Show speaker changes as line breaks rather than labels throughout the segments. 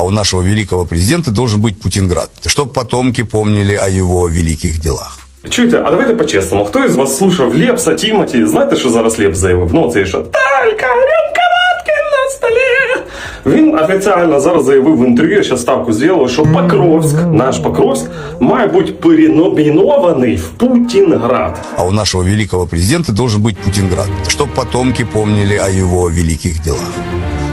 А у нашего великого президента должен быть Путинград, чтобы потомки помнили о его великих делах.
Чуєте, а давайте по-чесному. Хто із вас слушав Лепса, Тімоті? Знаєте, що зараз Лепс заявив? Ну, це що Талька, рюмка водки на столі. Він офіційно зараз заявив в інтерв'ю, я зараз ставку зробив, що Покровськ, наш Покровськ, має бути переномінований в Путінград.
А у нашего великого президента должен быть Путинград, чтобы потомки помнили о его великих делах.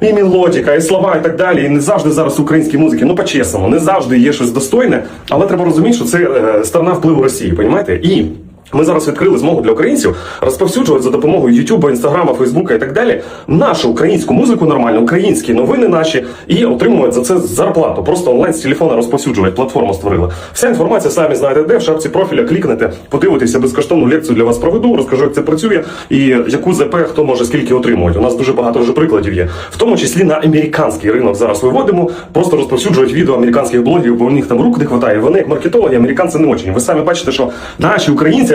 І мелодика, і слова, і так далі. І не завжди зараз в українській музиці, ну по-чесному, не завжди є щось достойне, але треба розуміти, що це е, сторона впливу Росії, понімаєте? І ми зараз відкрили змогу для українців розповсюджувати за допомогою Ютуба, Інстаграма, Фейсбука і так далі нашу українську музику нормально, українські новини наші і отримувати за це зарплату. Просто онлайн з телефона розповсюджувати. Платформу створили. Вся інформація самі знаєте, де в шапці профіля клікнете, подивитеся безкоштовну лекцію для вас проведу, розкажу, як це працює і яку ЗП хто може скільки отримувати. У нас дуже багато вже прикладів є, в тому числі на американський ринок зараз виводимо. Просто розповсюджують відео американських блогерів, бо у них там рук не вистачає. Вони як маркетологи, американці не очень. Ви самі бачите, що наші українці,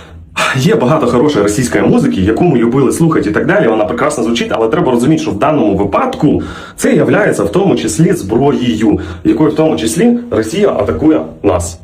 Є багато хорошої російської музики, яку ми любили слухати і так далі. Вона прекрасно звучить, але треба розуміти, що в даному випадку це являється в тому числі зброєю, якою в тому числі Росія атакує нас.